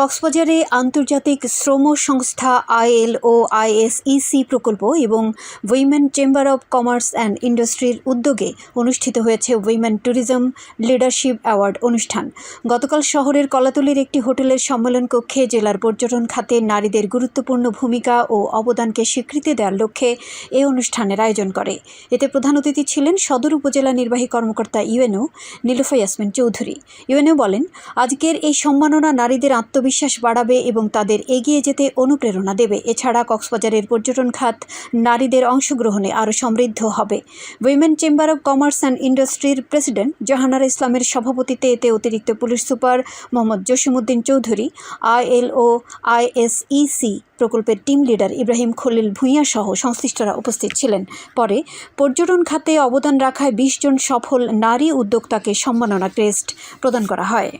কক্সবাজারে আন্তর্জাতিক শ্রম সংস্থা আইএলও আইএসইসি প্রকল্প এবং women chamber of commerce and ইন্ডাস্ট্রির উদ্যোগে অনুষ্ঠিত হয়েছে উইমেন ট্যুরিজম লিডারশিপ অ্যাওয়ার্ড অনুষ্ঠান। গতকাল শহরের কলাতলির একটি হোটেলের সম্মেলন কক্ষে জেলার পর্যটন খাতে নারীদের গুরুত্বপূর্ণ ভূমিকা ও অবদানকে স্বীকৃতি দেওয়ার লক্ষ্যে এ অনুষ্ঠানের আয়োজন করে। এতে প্রধান অতিথি ছিলেন সদর উপজেলা নির্বাহী কর্মকর্তা ইউএনও নীলুফা ইয়াসমিন চৌধুরী। ইউএনও বলেন, আজকের এই সম্মাননা নারীদের আত্মবিশ্বাস বাড়াবে এবং তাদের এগিয়ে যেতে অনুপ্রেরণা দেবে। এছাড়া কক্সবাজারের পর্যটন খাত নারীদের অংশগ্রহণে আরও সমৃদ্ধ হবে। Women chamber of commerce and ইন্ডাস্ট্রির প্রেসিডেন্ট জাহানার ইসলামের সভাপতিতে এতে অতিরিক্ত police super Mohammad Jasimuddin Chowdhury, ILO, ISEC প্রকল্পের টিম লিডার ইব্রাহিম খলিল ভূঁইয়া সহ সংশ্লিষ্টরা উপস্থিত ছিলেন। পরে পর্যটন খাতে অবদান রাখায় বিশ জন সফল নারী উদ্যোক্তাকে সম্মাননা ক্রেস্ট প্রদান করা হয়।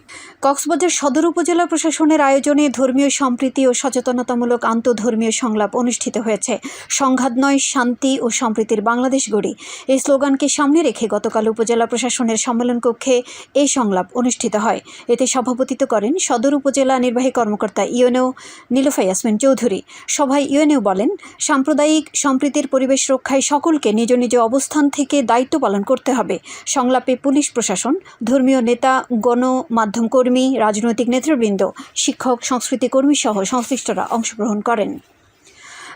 কক্সবাজার সদর উপজেলা প্রশাসনের আয়োজনে ধর্মীয় সম্প্রীতি ও সচেতনতামূলক আন্তঃধর্মীয় সংলাপ অনুষ্ঠিত হয়েছে। সংঘাত নয়, শান্তি ও সম্প্রীতির বাংলাদেশ গড়ি। এই স্লোগানকে সামনে রেখে গতকাল উপজেলা প্রশাসনের সম্মেলন কক্ষে এই সংলাপ অনুষ্ঠিত হয়। এতে সভাপতিত্ব করেন সদর উপজেলা নির্বাহী কর্মকর্তা ইউএনও নীলফা ইয়াসমিন চৌধুরী। সভায় ইউএনও বলেন, সাম্প্রদায়িক সম্প্রীতির পরিবেশ রক্ষায় সকলকে নিজ নিজ অবস্থান থেকে দায়িত্ব পালন করতে হবে। সংলাপে পুলিশ প্রশাসন, ধর্মীয় নেতা, গণমাধ্যম কর্মী, রাজনৈতিক নেতৃবৃন্দ, শিক্ষক, সংস্কৃতি কর্মী সহ সংশ্লিষ্টরা অংশগ্রহণ করেন।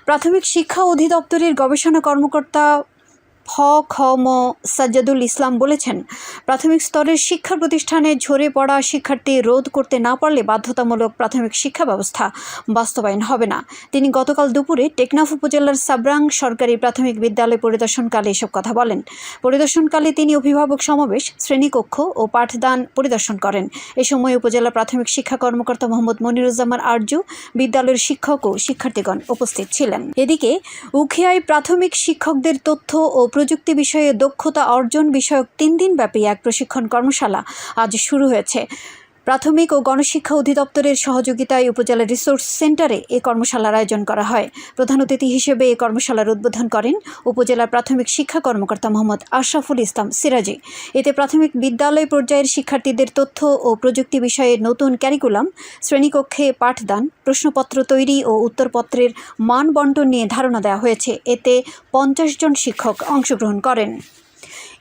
প্রাথমিক শিক্ষা অধিদপ্তরের গবেষণা কর্মকর্তা ফ খ, ম সাজ্জাদুল ইসলাম বলেছেন, প্রাথমিক স্তরের শিক্ষা প্রতিষ্ঠানে ঝরে পড়া শিক্ষার্থী রোধ করতে না পারলে বাধ্যতামূলক প্রাথমিক শিক্ষা ব্যবস্থা বাস্তবায়ন হবে না। তিনি গতকাল দুপুরে টেকনাফ উপজেলার সাবরাং সরকারি প্রাথমিক বিদ্যালয় পরিদর্শনকালে এসব কথা বলেন। পরিদর্শনকালে তিনি অভিভাবক সমাবেশ, শ্রেণীকক্ষ ও পাঠদান পরিদর্শন করেন। এ সময় উপজেলা প্রাথমিক শিক্ষা কর্মকর্তা মোহাম্মদ মনিরুজ্জামান আরজু, বিদ্যালয়ের শিক্ষক ও শিক্ষার্থীগণ উপস্থিত ছিলেন। এদিকে উখিয়ায় প্রাথমিক শিক্ষকদের তথ্য ও প্রযুক্তি বিষয়ে দক্ষতা অর্জন বিষয়ক তিন দিনব্যাপী এক প্রশিক্ষণ কর্মশালা আজ শুরু হয়েছে। প্রাথমিক ও গণশিক্ষা অধিদপ্তরের সহযোগিতায় উপজেলা রিসোর্স সেন্টারে এ কর্মশালার আয়োজন করা হয়। প্রধান অতিথি হিসেবে এ কর্মশালার উদ্বোধন করেন উপজেলা প্রাথমিক শিক্ষা কর্মকর্তা মোহাম্মদ আশরাফুল ইসলাম সিরাজি। এতে প্রাথমিক বিদ্যালয় পর্যায়ের শিক্ষার্থীদের তথ্য ও প্রযুক্তি বিষয়ে নতুন ক্যারিকুলাম, শ্রেণীকক্ষে পাঠদান, প্রশ্নপত্র তৈরি ও উত্তরপত্রের মান বন্টন নিয়ে ধারণা দেওয়া হয়েছে। এতে পঞ্চাশ জন শিক্ষক অংশগ্রহণ করেন।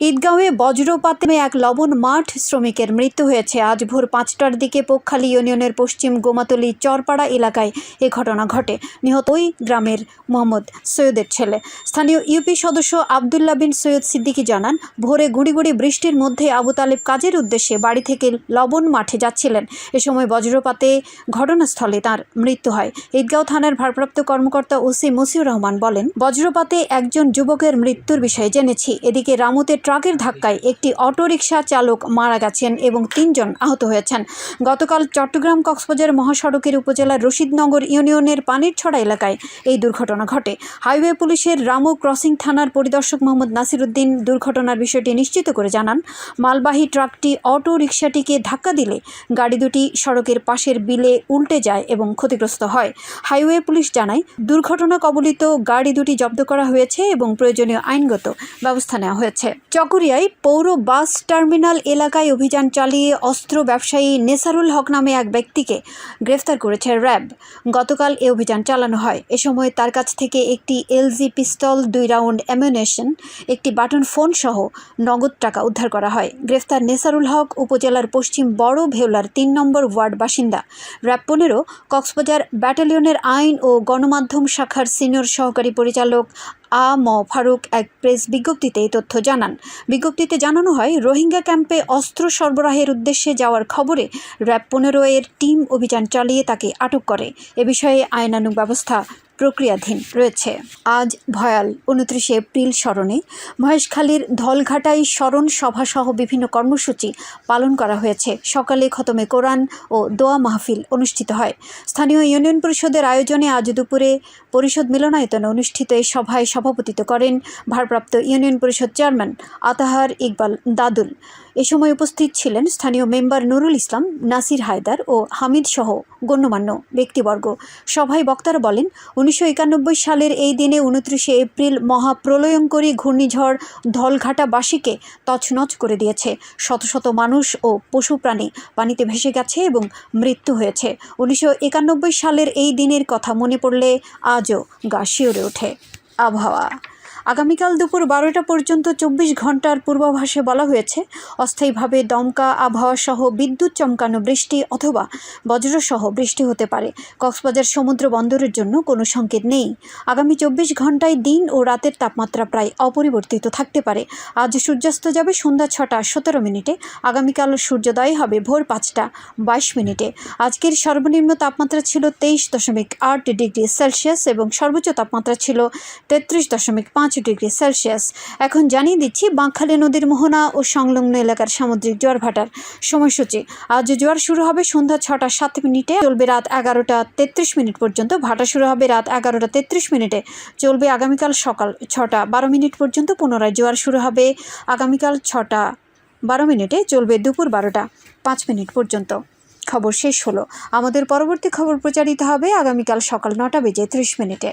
ঈদগাঁওয়ে বজ্রপাতে এক লবণ মাঠ শ্রমিকের মৃত্যু হয়েছে। আজ ভোর পাঁচটার দিকে পোকখালী ইউনিয়নের পশ্চিম গোমাতলি চরপাড়া এলাকায় এ ঘটনা ঘটে। নিহত ওই গ্রামের মোহাম্মদ সৈয়দের ছেলে। স্থানীয় ইউপি সদস্য আবদুল্লাহ বিন সৈয়দ সিদ্দিকী জানান, ভোরে গুঁড়ি গুঁড়ি বৃষ্টির মধ্যে আবু তালেব কাজের উদ্দেশ্যে বাড়ি থেকে লবণ মাঠে যাচ্ছিলেন। এ সময় বজ্রপাতে ঘটনাস্থলে তার মৃত্যু হয়। ঈদগাঁও থানার ভারপ্রাপ্ত কর্মকর্তা ওসি মসিউর রহমান বলেন, বজ্রপাতে একজন যুবকের মৃত্যুর বিষয়ে জেনেছি। এদিকে রামুতে ট্রাকের ধাক্কায় একটি অটোরিকশা চালক মারা গেছেন এবং তিনজন আহত হয়েছেন। গতকাল চট্টগ্রাম কক্সবাজার মহাসড়কের উপজেলার রশিদনগর ইউনিয়নের পানিরছড়া এলাকায় এই দুর্ঘটনা ঘটে। হাইওয়ে পুলিশের রামু ক্রসিং থানার পরিদর্শক মোহাম্মদ নাসিরুদ্দিন দুর্ঘটনার বিষয়টি নিশ্চিত করে জানান, মালবাহী ট্রাকটি অটো রিকশাটিকে ধাক্কা দিলে গাড়ি দুটি সড়কের পাশের বিলে উল্টে যায় এবং ক্ষতিগ্রস্ত হয়। হাইওয়ে পুলিশ জানায়, দুর্ঘটনা কবলিত গাড়ি দুটি জব্দ করা হয়েছে এবং প্রয়োজনীয় আইনগত ব্যবস্থা নেওয়া হয়েছে। চকরিয়ায় পৌর বাস টার্মিনাল এলাকায় অভিযান চালিয়ে অস্ত্র ব্যবসায়ী নেসারুল হক নামে এক ব্যক্তিকে গ্রেফতার করেছে র্যাব। গতকাল এ অভিযান চালানো হয়। এ সময় তার কাছ থেকে একটি এলজি পিস্তল, দুই রাউন্ড অ্যামিউনেশন, একটি বাটন ফোন সহ নগদ টাকা উদ্ধার করা হয়। গ্রেফতার নেসারুল হক উপজেলার পশ্চিম বড় ভেওলার তিন নম্বর ওয়ার্ড বাসিন্দা। র্যাব পনেরো, কক্সবাজার ব্যাটালিয়নের আইন ও গণমাধ্যম শাখার সিনিয়র সহকারী পরিচালক আ ম ফারুক এক প্রেস বিজ্ঞপ্তিতে এই তথ্য জানান। বিজ্ঞপ্তিতে জানানো হয়, রোহিঙ্গা ক্যাম্পে অস্ত্র সরবরাহের উদ্দেশ্যে যাওয়ার খবরে র্যাব পনেরো এর টিম অভিযান চালিয়ে তাকে আটক করে। এ বিষয়ে আইনানুগ ব্যবস্থা প্রক্রিয়াধীন রয়েছে। আজ ভয়াল উনত্রিশে এপ্রিল স্মরণে মহেশখালীর ধলঘাটায় স্মরণ সভাসহ বিভিন্ন কর্মসূচি পালন করা হয়েছে। সকালে খতমে কোরআন ও দোয়া মাহফিল অনুষ্ঠিত হয়। স্থানীয় ইউনিয়ন পরিষদের আয়োজনে আজ দুপুরে পরিষদ মিলনায়তনে অনুষ্ঠিত এই সভায় সভাপতিত্ব করেন ভারপ্রাপ্ত ইউনিয়ন পরিষদ চেয়ারম্যান আতাহার ইকবাল দাদুল। এ সময় উপস্থিত ছিলেন স্থানীয় মেম্বার নুরুল ইসলাম, নাসির হায়দার ও হামিদ সহ গণ্যমান্য ব্যক্তিবর্গ। সভায় বক্তারা বলেন, উনিশশো একানব্বই সালের এই দিনে উনত্রিশে এপ্রিল মহাপ্রলয়ঙ্করী ঘূর্ণিঝড় ধলঘাটাবাসীকে তছনছ করে দিয়েছে। শত শত মানুষ ও পশু প্রাণী পানিতে ভেসে গেছে এবং মৃত্যু হয়েছে। উনিশশো একানব্বই সালের এই দিনের কথা মনে পড়লে আজও গা ওঠে। আবহাওয়া। আগামীকাল দুপুর বারোটা পর্যন্ত চব্বিশ ঘণ্টার পূর্বাভাসে বলা হয়েছে, অস্থায়ীভাবে দমকা আবহাওয়া সহ বিদ্যুৎ চমকানো বৃষ্টি অথবা বজ্রসহ বৃষ্টি হতে পারে। কক্সবাজার সমুদ্র বন্দরের জন্য কোনো সংকেত নেই। আগামী চব্বিশ ঘন্টায় দিন ও রাতের তাপমাত্রা প্রায় অপরিবর্তিত থাকতে পারে। আজ সূর্যাস্ত যাবে সন্ধ্যা ছটা সতেরো মিনিটে, আগামীকাল সূর্যোদয় হবে ভোর পাঁচটা বাইশ মিনিটে। আজকের সর্বনিম্ন তাপমাত্রা ছিল তেইশ দশমিক আট ডিগ্রি সেলসিয়াস এবং সর্বোচ্চ তাপমাত্রা ছিল তেত্রিশ দশমিক পাঁচ ডিগ্রি সেলসিয়াস। এখন জানিয়ে দিচ্ছি, বাঁকখালী নদীর মোহনা ও সংলগ্ন এলাকার সামুদ্রিক জোয়ার ভাটার সময়সূচি। আজ জোয়ার শুরু হবে সন্ধ্যা ছটা সাত মিনিটে, চলবে রাত এগারোটা তেত্রিশ মিনিট পর্যন্ত। ভাটা শুরু হবে রাত এগারোটা তেত্রিশ মিনিটে, চলবে আগামীকাল সকাল ছটা বারো মিনিট পর্যন্ত। পুনরায় জোয়ার শুরু হবে আগামীকাল ছটা বারো মিনিটে, চলবে দুপুর বারোটা পাঁচ মিনিট পর্যন্ত। খবর শেষ হলো। আমাদের পরবর্তী খবর প্রচারিত হবে আগামীকাল সকাল নটা বেজে ত্রিশ মিনিটে।